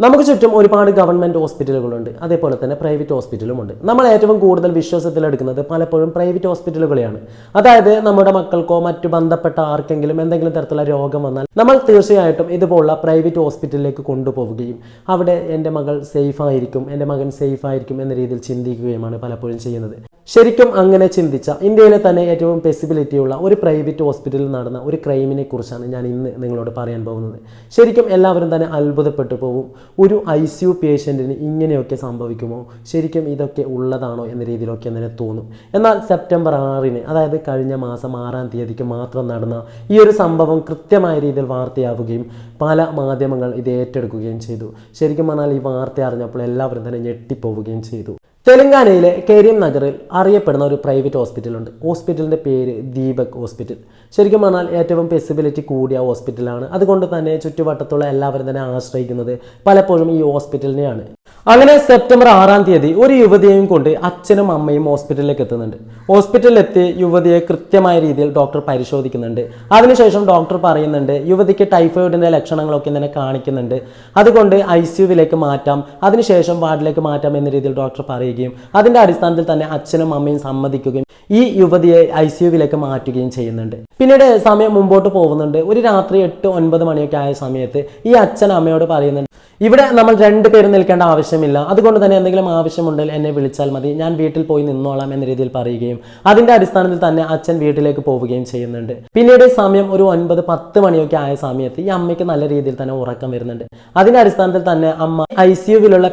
നമുക്ക് ചുറ്റും ഒരുപാട് ഗവൺമെന്റ് ഹോസ്പിറ്റലുകളുണ്ട് അതേപോലെ തന്നെ പ്രൈവറ്റ് ഹോസ്പിറ്റലുമുണ്ട് നമ്മൾ ഏറ്റവും കൂടുതൽ വിശ്വാസത്തിലെടുക്കുന്നത് പലപ്പോഴും പ്രൈവറ്റ് ഹോസ്പിറ്റലുകളെയാണ് അതായത് നമ്മുടെ മക്കൾക്കോ മറ്റു ബന്ധപ്പെട്ട ആർക്കെങ്കിലും എന്തെങ്കിലും തരത്തിലുള്ള രോഗം വന്നാൽ നമ്മൾ തീർച്ചയായിട്ടും ഇതുപോലുള്ള പ്രൈവറ്റ് ഹോസ്പിറ്റലിലേക്ക് കൊണ്ടുപോവുകയും അവിടെ എന്റെ മകൾ സേഫ് ആയിരിക്കും എന്റെ മകൻ സേഫ് ആയിരിക്കും എന്ന രീതിയിൽ ചിന്തിക്കുകയുമാണ് പലപ്പോഴും ചെയ്യുന്നത്. ശരിക്കും അങ്ങനെ ചിന്തിച്ച ഇന്ത്യയിലെ തന്നെ ഏറ്റവും പെസിബിലിറ്റി ഉള്ള ഒരു പ്രൈവറ്റ് ഹോസ്പിറ്റലിൽ നടന്ന ഒരു ക്രൈമിനെ കുറിച്ചാണ് ഞാൻ ഇന്ന് നിങ്ങളോട് പറയാൻ പോകുന്നത്. ശരിക്കും എല്ലാവരും തന്നെ അത്ഭുതപ്പെട്ടു പോകും ഒരു ഐ സി യു പേഷ്യന്റിന് ഇങ്ങനെയൊക്കെ സംഭവിക്കുമോ? ശരിക്കും ഇതൊക്കെ ഉള്ളതാണോ എന്ന രീതിയിലൊക്കെ തന്നെ തോന്നും. എന്നാൽ സെപ്റ്റംബർ ആറിന് അതായത് കഴിഞ്ഞ മാസം ആറാം തീയതിക്ക് മാത്രം നടന്ന ഈ ഒരു സംഭവം കൃത്യമായ രീതിയിൽ വാർത്തയാവുകയും പല മാധ്യമങ്ങൾ ഇത് ഏറ്റെടുക്കുകയും ചെയ്തു. ശരിക്കും പറഞ്ഞാൽ ഈ വാർത്ത അറിഞ്ഞപ്പോൾ എല്ലാവരും തന്നെ ഞെട്ടിപ്പോവുകയും ചെയ്തു. തെലങ്കാനയിലെ കേരിയം നഗറിൽ അറിയപ്പെടുന്ന ഒരു പ്രൈവറ്റ് ഹോസ്പിറ്റലുണ്ട്. ഹോസ്പിറ്റലിന്റെ പേര് ദീപക് ഹോസ്പിറ്റൽ. ശരിക്കും പറഞ്ഞാൽ ഏറ്റവും പെസിബിലിറ്റി കൂടിയ ഹോസ്പിറ്റലാണ്. അതുകൊണ്ട് തന്നെ ചുറ്റുവട്ടത്തുള്ള എല്ലാവരും തന്നെ ആശ്രയിക്കുന്നത് പലപ്പോഴും ഈ ഹോസ്പിറ്റലിനെയാണ്. അങ്ങനെ സെപ്റ്റംബർ ആറാം തീയതി ഒരു യുവതിയെയും കൊണ്ട് അച്ഛനും അമ്മയും ഹോസ്പിറ്റലിലേക്ക് എത്തുന്നുണ്ട്. ഹോസ്പിറ്റലിലെത്തി യുവതിയെ കൃത്യമായ രീതിയിൽ ഡോക്ടർ പരിശോധിക്കുന്നുണ്ട്. അതിനുശേഷം ഡോക്ടർ പറയുന്നുണ്ട് യുവതിക്ക് ടൈഫോയിഡിന്റെ ലക്ഷണങ്ങളൊക്കെ തന്നെ കാണിക്കുന്നുണ്ട്. അതുകൊണ്ട് ഐ സിയുവിലേക്ക് മാറ്റാം. അതിനുശേഷം വാർഡിലേക്ക് മാറ്റാം എന്ന രീതിയിൽ ഡോക്ടർ പറയുകയും അതിന്റെ അടിസ്ഥാനത്തിൽ തന്നെ അച്ഛനും അമ്മയും സമ്മതിക്കുകയും ഈ യുവതിയെ ഐ സിയുവിലേക്ക് മാറ്റുകയും ചെയ്യുന്നുണ്ട്. പിന്നീട് സമയം മുമ്പോട്ട് പോകുന്നുണ്ട്. ഒരു രാത്രി എട്ട് ഒൻപത് മണിയൊക്കെ ആയ സമയത്ത് ഈ അച്ഛൻ അമ്മയോട് പറയുന്നുണ്ട് ഇവിടെ നമ്മൾ രണ്ടു പേരും നിൽക്കേണ്ട ആവശ്യമില്ല. അതുകൊണ്ട് തന്നെ എന്തെങ്കിലും ആവശ്യമുണ്ടെങ്കിൽ എന്നെ വിളിച്ചാൽ മതി. ഞാൻ വീട്ടിൽ പോയി നിന്നോളാം എന്ന രീതിയിൽ പറയുകയും അതിന്റെ അടിസ്ഥാനത്തിൽ തന്നെ അച്ഛൻ വീട്ടിലേക്ക് പോവുകയും ചെയ്യുന്നുണ്ട്. പിന്നീട് സമയം ഒരു ഒൻപത് പത്ത് മണിയൊക്കെ ആയ സമയത്ത് ഈ അമ്മയ്ക്ക് നല്ല രീതിയിൽ തന്നെ ഉറക്കം വരുന്നുണ്ട്. അതിന്റെ അടിസ്ഥാനത്തിൽ തന്നെ അമ്മ ഐ സി യുവിലുള്ള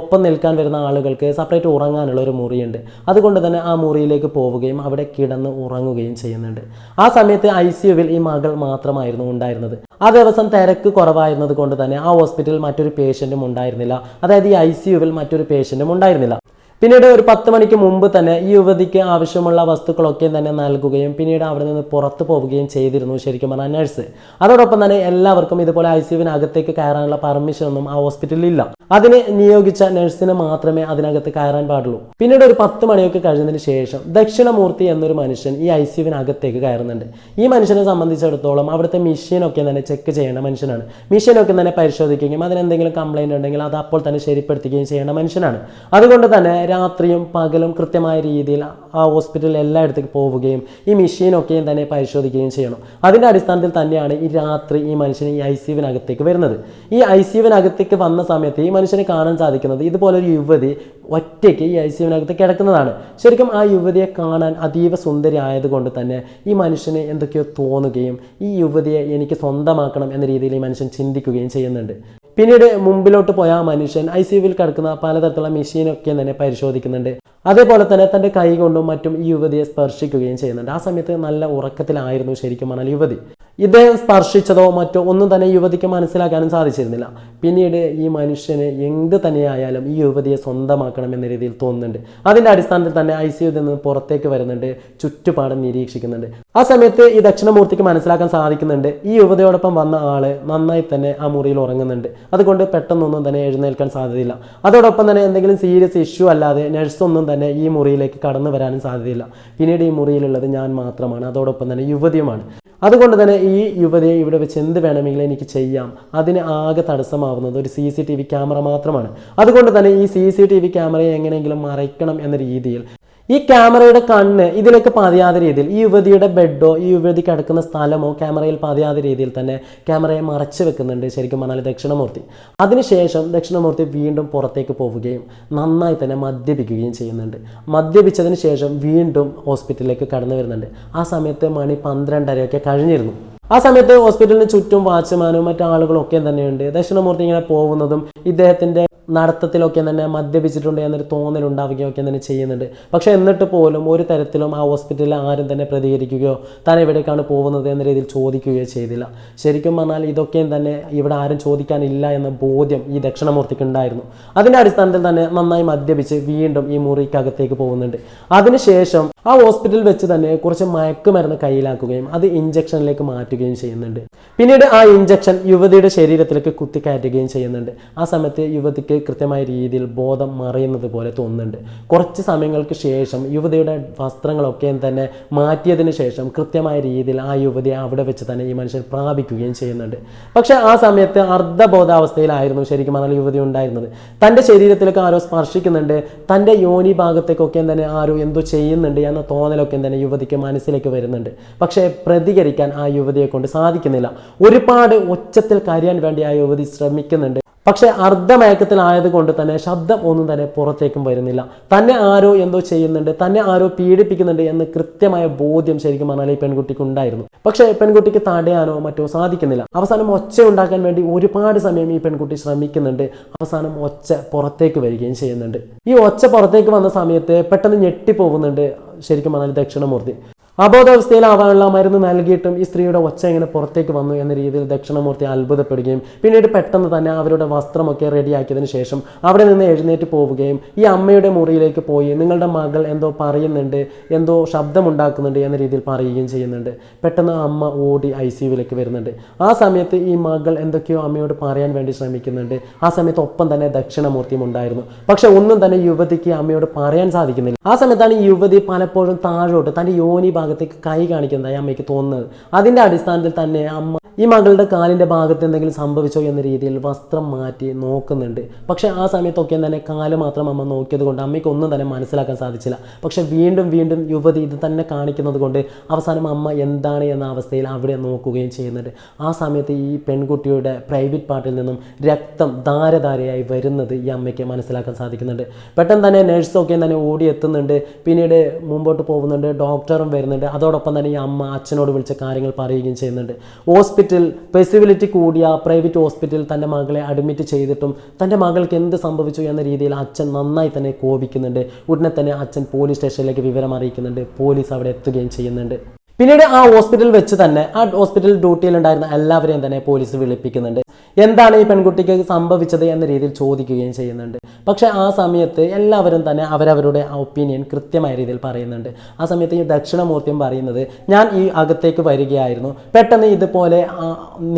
ഒപ്പം നിൽക്കാൻ വരുന്ന ആളുകൾക്ക് സെപ്പറേറ്റ് ഉറങ്ങാനുള്ള ഒരു മുറിയുണ്ട്. അതുകൊണ്ട് തന്നെ ആ മുറിയിലേക്ക് പോവുകയും അവിടെ കിടന്ന് ഉറങ്ങുകയും ചെയ്യുന്നുണ്ട്. ആ സമയത്ത് ഐ സി യുവിൽ ഈ മകൾ മാത്രമായിരുന്നു ഉണ്ടായിരുന്നത്. ആ ദിവസം തിരക്ക് കുറവായിരുന്നത് കൊണ്ട് തന്നെ ആ ഹോസ്പിറ്റലിൽ മറ്റൊരു പേഷ്യന്റും ഉണ്ടായിരുന്നില്ല. അതായത് ഈ ഐ സി യുവിൽ മറ്റൊരു പേഷ്യന്റും ഉണ്ടായിരുന്നില്ല. പിന്നീട് ഒരു പത്ത് മണിക്ക് മുമ്പ് തന്നെ ഈ യുവതിക്ക് ആവശ്യമുള്ള വസ്തുക്കളൊക്കെ തന്നെ നൽകുകയും പിന്നീട് അവിടെ നിന്ന് പുറത്തു പോവുകയും ചെയ്തിരുന്നു ശരിക്കും പറഞ്ഞാൽ നഴ്സ് അതോടൊപ്പം തന്നെ എല്ലാവർക്കും ഇതുപോലെ ഐ സി യുവിനകത്തേക്ക് കയറാനുള്ള പെർമിഷൻ ഒന്നും ആ ഹോസ്പിറ്റലിൽ ഇല്ല. അതിന് നിയോഗിച്ച നഴ്സിനെ മാത്രമേ അതിനകത്ത് കയറാൻ പാടുള്ളൂ. പിന്നീട് ഒരു പത്ത് മണിയൊക്കെ കഴിഞ്ഞതിന് ശേഷം ദക്ഷിണമൂർത്തി എന്നൊരു മനുഷ്യൻ ഈ ഐ സി യുവിനകത്തേക്ക് കയറുന്നുണ്ട്. ഈ മനുഷ്യനെ സംബന്ധിച്ചിടത്തോളം അവിടുത്തെ മെഷീനൊക്കെ തന്നെ ചെക്ക് ചെയ്യേണ്ട മനുഷ്യനാണ്. മെഷീനൊക്കെ തന്നെ പരിശോധിക്കുകയും അതിനെന്തെങ്കിലും കംപ്ലൈന്റ് ഉണ്ടെങ്കിൽ അത് അപ്പോൾ തന്നെ ശരിപ്പെടുത്തുകയും ചെയ്യേണ്ട മനുഷ്യനാണ്. അതുകൊണ്ട് തന്നെ രാത്രിയും പകലും കൃത്യമായ രീതിയിൽ ആ ഹോസ്പിറ്റലിൽ എല്ലായിടത്തേക്ക് പോവുകയും ഈ മെഷീനൊക്കെയും തന്നെ പരിശോധിക്കുകയും ചെയ്യണം. അതിന്റെ അടിസ്ഥാനത്തിൽ തന്നെയാണ് ഈ രാത്രി ഈ മനുഷ്യൻ ഈ ഐ സിയുവിനകത്തേക്ക് വരുന്നത്. ഈ ഐ സിയുവിനകത്തേക്ക് വന്ന സമയത്ത് ഈ മനുഷ്യനെ കാണാൻ സാധിക്കുന്നത് ഇതുപോലൊരു യുവതി ഒറ്റയ്ക്ക് ഈ ഐ സിയുവിനകത്ത് കിടക്കുന്നതാണ്. ശരിക്കും ആ യുവതിയെ കാണാൻ അതീവ സുന്ദരി ആയതുകൊണ്ട് തന്നെ ഈ മനുഷ്യന് എന്തൊക്കെയോ തോന്നുകയും ഈ യുവതിയെ എനിക്ക് സ്വന്തമാക്കണം എന്ന രീതിയിൽ ഈ മനുഷ്യൻ ചിന്തിക്കുകയും ചെയ്യുന്നുണ്ട്. പിന്നീട് മുമ്പിലോട്ട് പോയ ആ മനുഷ്യൻ ഐ സി യുവിൽ കിടക്കുന്ന പലതരത്തിലുള്ള മെഷീനൊക്കെ തന്നെ പരിശോധിക്കുന്നുണ്ട്. അതേപോലെ തന്നെ തന്റെ കൈ കൊണ്ടും മറ്റും ഈ യുവതിയെ സ്പർശിക്കുകയും ചെയ്യുന്നുണ്ട്. ആ സമയത്ത് നല്ല ഉറക്കത്തിലായിരുന്നു ശരിക്കും പറഞ്ഞാൽ യുവതി. ഇദ്ദേഹം സ്പർശിച്ചതോ മറ്റോ ഒന്നും തന്നെ യുവതിക്ക് മനസ്സിലാക്കാനും സാധിച്ചിരുന്നില്ല. പിന്നീട് ഈ മനുഷ്യന് എന്ത് തന്നെയായാലും ഈ യുവതിയെ സ്വന്തമാക്കണം എന്ന രീതിയിൽ തോന്നുന്നുണ്ട്. അതിന്റെ അടിസ്ഥാനത്തിൽ തന്നെ ഐ സി നിന്ന് പുറത്തേക്ക് വരുന്നുണ്ട്. ചുറ്റുപാടും നിരീക്ഷിക്കുന്നുണ്ട്. ആ സമയത്ത് ഈ ദക്ഷിണമൂർത്തിക്ക് മനസ്സിലാക്കാൻ സാധിക്കുന്നുണ്ട്. ഈ യുവതയോടൊപ്പം വന്ന ആൾ നന്നായി തന്നെ ആ മുറിയിൽ ഉറങ്ങുന്നുണ്ട്. അതുകൊണ്ട് പെട്ടെന്നൊന്നും തന്നെ എഴുന്നേൽക്കാൻ സാധ്യതയില്ല. അതോടൊപ്പം തന്നെ എന്തെങ്കിലും സീരിയസ് ഇഷ്യൂ അല്ലാതെ നഴ്സൊന്നും തന്നെ ഈ മുറിയിലേക്ക് കടന്നു വരാനും സാധ്യതയില്ല. പിന്നീട് ഈ മുറിയിലുള്ളത് ഞാൻ മാത്രമാണ്. അതോടൊപ്പം തന്നെ യുവതിയുമാണ്. അതുകൊണ്ട് തന്നെ ഈ യുവതിയെ ഇവിടെ വെച്ച് എന്ത് വേണമെങ്കിലും എനിക്ക് ചെയ്യാം. അതിന് ആകെ തടസ്സമാവുന്നത് ഒരു C C T V camera മാത്രമാണ്. അതുകൊണ്ട് തന്നെ ഈ സി സി ടി വി ക്യാമറയെ എങ്ങനെയെങ്കിലും മറയ്ക്കണം എന്ന രീതിയിൽ ഈ ക്യാമറയുടെ കണ്ണ് ഇതിലേക്ക് പതിയാത്ത രീതിയിൽ ഈ യുവതിയുടെ ബെഡോ ഈ യുവതി കിടക്കുന്ന സ്ഥലമോ ക്യാമറയിൽ പതിയാത്ത രീതിയിൽ തന്നെ ക്യാമറയെ മറച്ചു വെക്കുന്നുണ്ട് ശരിക്കും പറഞ്ഞാൽ ദക്ഷിണമൂർത്തി. അതിനുശേഷം ദക്ഷിണമൂർത്തി വീണ്ടും പുറത്തേക്ക് പോവുകയും നന്നായി തന്നെ മദ്യപിക്കുകയും ചെയ്യുന്നുണ്ട്. മദ്യപിച്ചതിന് ശേഷം വീണ്ടും ഹോസ്പിറ്റലിലേക്ക് കടന്നു വരുന്നുണ്ട്. ആ സമയത്ത് മണി പന്ത്രണ്ടരയൊക്കെ കഴിഞ്ഞിരുന്നു. ആ സമയത്ത് ഹോസ്പിറ്റലിന് ചുറ്റും വാച്ച്മാനും മറ്റു ആളുകളൊക്കെ തന്നെയുണ്ട്. ദക്ഷിണമൂർത്തി ഇങ്ങനെ പോകുന്നതും ഇദ്ദേഹത്തിന്റെ നടത്തത്തിലൊക്കെ തന്നെ മദ്യപിച്ചിട്ടുണ്ട് എന്നൊരു തോന്നൽ ഉണ്ടാവുകയൊക്കെ തന്നെ ചെയ്യുന്നുണ്ട്. പക്ഷേ എന്നിട്ട് പോലും ഒരു തരത്തിലും ആ ഹോസ്പിറ്റലിൽ ആരും തന്നെ പ്രതികരിക്കുകയോ താൻ എവിടേക്കാണ് പോകുന്നത് എന്ന രീതിയിൽ ചോദിക്കുകയോ ചെയ്തില്ല. ശരിക്കും പറഞ്ഞാൽ ഇതൊക്കെയും തന്നെ ഇവിടെ ആരും ചോദിക്കാനില്ല എന്ന ബോധ്യം ഈ ദക്ഷിണമൂർത്തിക്ക് ഉണ്ടായിരുന്നു അതിന്റെ അടിസ്ഥാനത്തിൽ തന്നെ നന്നായി മദ്യപിച്ച് വീണ്ടും ഈ മുറിക്കകത്തേക്ക് പോകുന്നുണ്ട്. അതിനുശേഷം ആ ഹോസ്പിറ്റലിൽ വെച്ച് തന്നെ കുറച്ച് മയക്കുമരുന്ന് കയ്യിലാക്കുകയും അത് ഇഞ്ചക്ഷനിലേക്ക് മാറ്റുകയും ചെയ്യുന്നുണ്ട്. പിന്നീട് ആ ഇഞ്ചക്ഷൻ യുവതിയുടെ ശരീരത്തിലേക്ക് കുത്തിക്കയറ്റുകയും ചെയ്യുന്നുണ്ട്. ആ സമയത്ത് യുവതിക്ക് കൃത്യമായ രീതിയിൽ ബോധം മറയുന്നത് പോലെ തോന്നുന്നുണ്ട്. കുറച്ച് സമയങ്ങൾക്ക് ശേഷം യുവതിയുടെ വസ്ത്രങ്ങളൊക്കെ തന്നെ മാറ്റിയതിന് ശേഷം കൃത്യമായ രീതിയിൽ ആ യുവതിയെ അവിടെ വെച്ച് തന്നെ ഈ മനുഷ്യൻ പ്രാപിക്കുകയും ചെയ്യുന്നുണ്ട്. പക്ഷേ ആ സമയത്ത് അർദ്ധബോധാവസ്ഥയിലായിരുന്നു ശരിക്കും പറഞ്ഞാൽ യുവതി ഉണ്ടായിരുന്നത്. തന്റെ ശരീരത്തിലൊക്കെ ആരോ സ്പർശിക്കുന്നുണ്ട്. തന്റെ യോനി ഭാഗത്തേക്കൊക്കെ തന്നെ ആരോ എന്തോ ചെയ്യുന്നുണ്ട് എന്ന തോന്നലൊക്കെ തന്നെ യുവതിക്ക് മനസ്സിലേക്ക് വരുന്നുണ്ട്. പക്ഷേ പ്രതികരിക്കാൻ ആ യുവതിയെ കൊണ്ട് സാധിക്കുന്നില്ല. ഒരുപാട് ഉച്ചത്തിൽ കരയാൻ വേണ്ടി ആ യുവതി ശ്രമിക്കുന്നുണ്ട്. പക്ഷേ അർദ്ധമയക്കത്തിലായത് കൊണ്ട് തന്നെ ശബ്ദം ഒന്നും തന്നെ പുറത്തേക്കും വരുന്നില്ല. തന്നെ ആരോ എന്തോ ചെയ്യുന്നുണ്ട് തന്നെ ആരോ പീഡിപ്പിക്കുന്നുണ്ട് എന്ന് കൃത്യമായ ബോധ്യം ശരിക്കും പറഞ്ഞാൽ ഈ പെൺകുട്ടിക്ക് ഉണ്ടായിരുന്നു പക്ഷേ പെൺകുട്ടിക്ക് തടയാനോ മറ്റോ സാധിക്കുന്നില്ല. അവസാനം ഒച്ച ഉണ്ടാക്കാൻ വേണ്ടി ഒരുപാട് സമയം ഈ പെൺകുട്ടി ശ്രമിക്കുന്നുണ്ട്. അവസാനം ഒച്ച പുറത്തേക്ക് വരികയും ചെയ്യുന്നുണ്ട്. ഈ ഒച്ച പുറത്തേക്ക് വന്ന സമയത്ത് പെട്ടെന്ന് ഞെട്ടിപ്പോകുന്നുണ്ട് ശരിക്കും പറഞ്ഞാൽ ദക്ഷിണമൂർത്തി. അബോധാവസ്ഥയിലാവാനുള്ള മരുന്ന് നൽകിയിട്ടും ഈ സ്ത്രീയുടെ ഒച്ച ഇങ്ങനെ പുറത്തേക്ക് വന്നു എന്ന രീതിയിൽ ദക്ഷിണമൂർത്തി അത്ഭുതപ്പെടുകയും പിന്നീട് പെട്ടെന്ന് തന്നെ അവരുടെ വസ്ത്രമൊക്കെ റെഡിയാക്കിയതിനു ശേഷം അവിടെ നിന്ന് എഴുന്നേറ്റ് പോവുകയും ഈ അമ്മയുടെ മുറിയിലേക്ക് പോയി നിങ്ങളുടെ മകൾ എന്തോ പറയുന്നുണ്ട് എന്തോ ശബ്ദമുണ്ടാക്കുന്നുണ്ട് എന്ന രീതിയിൽ പറയുകയും ചെയ്യുന്നുണ്ട്. പെട്ടെന്ന് അമ്മ ഓടി ഐ സി യുവിലേക്ക് വരുന്നുണ്ട്. ആ സമയത്ത് ഈ മകൾ എന്തൊക്കെയോ അമ്മയോട് പറയാൻ വേണ്ടി ശ്രമിക്കുന്നുണ്ട്. ആ സമയത്ത് ഒപ്പം തന്നെ ദക്ഷിണമൂർത്തിയും ഉണ്ടായിരുന്നു. പക്ഷെ ഒന്നും തന്നെ യുവതിക്ക് അമ്മയോട് പറയാൻ സാധിക്കുന്നില്ല. ആ സമയത്താണ് യുവതി പലപ്പോഴും താഴോട്ട് തന്റെ യോനി ഭാഗത്തേക്ക് കൈ കാണിക്കുന്നതായി അമ്മയ്ക്ക് തോന്നുന്നത്. അതിന്റെ അടിസ്ഥാനത്തിൽ തന്നെ അമ്മ ഈ മകളുടെ കാലിന്റെ ഭാഗത്ത് എന്തെങ്കിലും സംഭവിച്ചോ എന്ന രീതിയിൽ വസ്ത്രം മാറ്റി നോക്കുന്നുണ്ട്. പക്ഷെ ആ സമയത്തൊക്കെ തന്നെ കാൽ മാത്രം അമ്മ നോക്കിയത് കൊണ്ട് അമ്മയ്ക്ക് ഒന്നും തന്നെ മനസ്സിലാക്കാൻ സാധിച്ചില്ല. പക്ഷെ വീണ്ടും വീണ്ടും യുവതി ഇത് തന്നെ കാണിക്കുന്നത് കൊണ്ട് അവസാനം അമ്മ എന്താണ് എന്ന അവസ്ഥയിൽ അവിടെ നോക്കുകയും ചെയ്യുന്നുണ്ട്. ആ സമയത്ത് ഈ പെൺകുട്ടിയുടെ പ്രൈവറ്റ് പാർട്ടിൽ നിന്നും രക്തം ധാരധാരയായി വരുന്നത് ഈ അമ്മയ്ക്ക് മനസ്സിലാക്കാൻ സാധിക്കുന്നുണ്ട്. പെട്ടെന്ന് തന്നെ നഴ്സൊക്കെ തന്നെ ഓടിയെത്തുന്നുണ്ട് പിന്നീട് മുമ്പോട്ട് പോകുന്നുണ്ട്. ഡോക്ടറും വരുന്നുണ്ട്. അതോടൊപ്പം തന്നെ ഈ അമ്മ അച്ഛനോട് വിളിച്ച കാര്യങ്ങൾ പറയുകയും ചെയ്യുന്നുണ്ട്. ഹോസ്പിറ്റൽ ഫെസിബിലിറ്റി കൂടിയ പ്രൈവറ്റ് ഹോസ്പിറ്റലിൽ തന്റെ മകളെ അഡ്മിറ്റ് ചെയ്തിട്ടും തന്റെ മകൾക്ക് എന്ത് സംഭവിച്ചു എന്ന രീതിയിൽ അച്ഛൻ നന്നായി തന്നെ കോപിക്കുന്നുണ്ട്. ഉടനെ തന്നെ അച്ഛൻ പോലീസ് സ്റ്റേഷനിലേക്ക് വിവരം അറിയിക്കുന്നുണ്ട്. പോലീസ് അവിടെ എത്തുകയും ചെയ്യുന്നുണ്ട്. പിന്നീട് ആ ഹോസ്പിറ്റലിൽ വെച്ച് തന്നെ ആ ഹോസ്പിറ്റൽ ഡ്യൂട്ടിയിലുണ്ടായിരുന്ന എല്ലാവരെയും തന്നെ പോലീസ് വിളിപ്പിക്കുന്നുണ്ട്. എന്താണ് ഈ പെൺകുട്ടിക്ക് സംഭവിച്ചത് എന്ന രീതിയിൽ ചോദിക്കുകയും ചെയ്യുന്നുണ്ട്. പക്ഷെ ആ സമയത്ത് എല്ലാവരും തന്നെ അവരവരുടെ ഒപ്പീനിയൻ കൃത്യമായ രീതിയിൽ പറയുന്നുണ്ട്. ആ സമയത്ത് ഈ ദക്ഷിണമൂർത്തിയും പറയുന്നത് ഞാൻ ഈ അകത്തേക്ക് വരികയായിരുന്നു. പെട്ടെന്ന് ഇതുപോലെ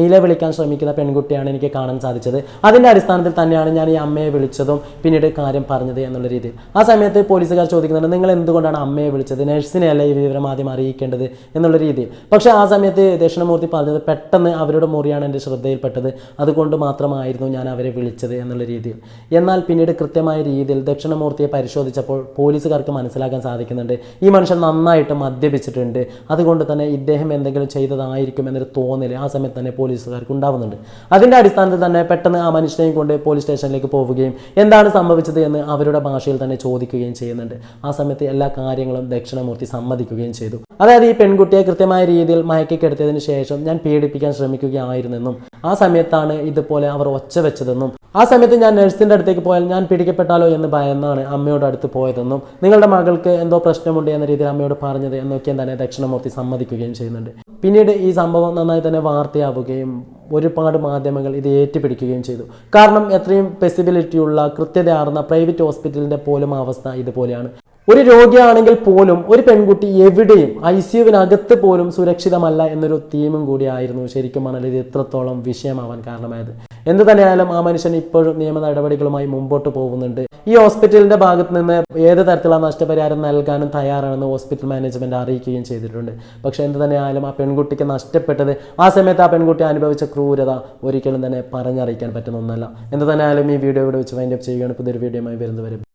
നിലവിളിക്കാൻ ശ്രമിക്കുന്ന പെൺകുട്ടിയാണ് എനിക്ക് കാണാൻ സാധിച്ചത്. അതിന്റെ അടിസ്ഥാനത്തിൽ തന്നെയാണ് ഞാൻ ഈ അമ്മയെ വിളിച്ചതും പിന്നീട് കാര്യം പറഞ്ഞത് എന്നുള്ള രീതിയിൽ. ആ സമയത്ത് പോലീസുകാർ ചോദിക്കുന്നുണ്ട് നിങ്ങൾ എന്തുകൊണ്ടാണ് അമ്മയെ വിളിച്ചത്? നഴ്സിനെ അല്ല ഈ വിവരം ആദ്യം അറിയിക്കേണ്ടത്? എന്നുള്ള രീതിയിൽ. പക്ഷേ ആ സമയത്ത് ദക്ഷിണമൂർത്തി പറഞ്ഞത് പെട്ടെന്ന് അവരുടെ മുറിയാണ് എന്റെ ശ്രദ്ധയിൽപ്പെട്ടത്. അതുകൊണ്ട് മാത്രമായിരുന്നു ഞാൻ അവരെ വിളിച്ചത് എന്നുള്ള രീതിയിൽ. എന്നാൽ പിന്നീട് കൃത്യമായ രീതിയിൽ ദക്ഷിണമൂർത്തിയെ പരിശോധിച്ചപ്പോൾ പോലീസുകാർക്ക് മനസ്സിലാക്കാൻ സാധിക്കുന്നുണ്ട്. ഈ മനുഷ്യൻ നന്നായിട്ട് മദ്യപിച്ചിട്ടുണ്ട്. അതുകൊണ്ട് തന്നെ ഇദ്ദേഹം എന്തെങ്കിലും ചെയ്തതായിരിക്കും എന്നൊരു തോന്നൽ ആ സമയത്ത് തന്നെ പോലീസുകാർക്ക് ഉണ്ടാവുന്നുണ്ട്. അതിന്റെ അടിസ്ഥാനത്തിൽ തന്നെ പെട്ടെന്ന് ആ മനുഷ്യനെയും കൊണ്ട് പോലീസ് സ്റ്റേഷനിലേക്ക് പോവുകയും എന്താണ് സംഭവിച്ചത് എന്ന് അവരുടെ ഭാഷയിൽ തന്നെ ചോദിക്കുകയും ചെയ്യുന്നുണ്ട്. ആ സമയത്ത് എല്ലാ കാര്യങ്ങളും ദക്ഷിണമൂർത്തി സമ്മതിക്കുകയും ചെയ്തു. അതായത് ഈ പെൺകുട്ടിയെ കൃത്യമായ രീതിയിൽ മയക്കിക്കെടുത്തതിന് ശേഷം ഞാൻ പീഡിപ്പിക്കാൻ ശ്രമിക്കുകയായിരുന്നെന്നും ആ സമയത്താണ് ഇതുപോലെ അവർ ഒച്ച വെച്ചതെന്നും ആ സമയത്ത് ഞാൻ നഴ്സിന്റെ അടുത്തേക്ക് പോയാൽ ഞാൻ പിടിക്കപ്പെട്ടാലോ എന്ന് ഭയന്നാണ് അമ്മയോട് അടുത്ത് പോയതെന്നും നിങ്ങളുടെ മകൾക്ക് എന്തോ പ്രശ്നമുണ്ട് എന്ന രീതിയിൽ അമ്മയോട് പറഞ്ഞത് എന്നൊക്കെയും തന്നെ ദക്ഷിണമൂർത്തി സമ്മതിക്കുകയും ചെയ്യുന്നുണ്ട്. പിന്നീട് ഈ സംഭവം നന്നായി തന്നെ വാർത്തയാവുകയും ഒരുപാട് മാധ്യമങ്ങൾ ഇത് ഏറ്റുപിടിക്കുകയും ചെയ്തു. കാരണം എത്രയും പെസിബിലിറ്റിയുള്ള കൃത്യതയാർന്ന പ്രൈവറ്റ് ഹോസ്പിറ്റലിന്റെ പോലും അവസ്ഥ ഇതുപോലെയാണ്. ഒരു രോഗിയാണെങ്കിൽ പോലും ഒരു പെൺകുട്ടി എവിടെയും ഐ സിയുവിനകത്ത് പോലും സുരക്ഷിതമല്ല എന്നൊരു തീമും കൂടിയായിരുന്നു ശരിക്കും പറഞ്ഞാൽ ഇത് എത്രത്തോളം വിഷയമാവാൻ കാരണമായത്? എന്ത് തന്നെയായാലും ആ മനുഷ്യൻ ഇപ്പോഴും നിയമ നടപടികളുമായി മുമ്പോട്ട് പോകുന്നുണ്ട്. ഈ ഹോസ്പിറ്റലിന്റെ ഭാഗത്ത് നിന്ന് ഏത് തരത്തിലുള്ള നഷ്ടപരിഹാരം നൽകാനും തയ്യാറാണെന്ന് ഹോസ്പിറ്റൽ മാനേജ്മെന്റ് അറിയിക്കുകയും ചെയ്തിട്ടുണ്ട്. പക്ഷേ എന്ത് തന്നെയായാലും ആ പെൺകുട്ടിക്ക് നഷ്ടപ്പെട്ടത് ആ സമയത്ത് ആ പെൺകുട്ടി അനുഭവിച്ച ക്രൂരത ഒരിക്കലും തന്നെ പറഞ്ഞറിയിക്കാൻ പറ്റുന്ന ഒന്നല്ല. എന്ത് തന്നെയായാലും ഈ വീഡിയോ ഇവിടെ വെച്ച് വൈൻഡപ്പ് ചെയ്യുകയാണ്. പുതിയൊരു വീഡിയോയുമായി വരുന്നവരും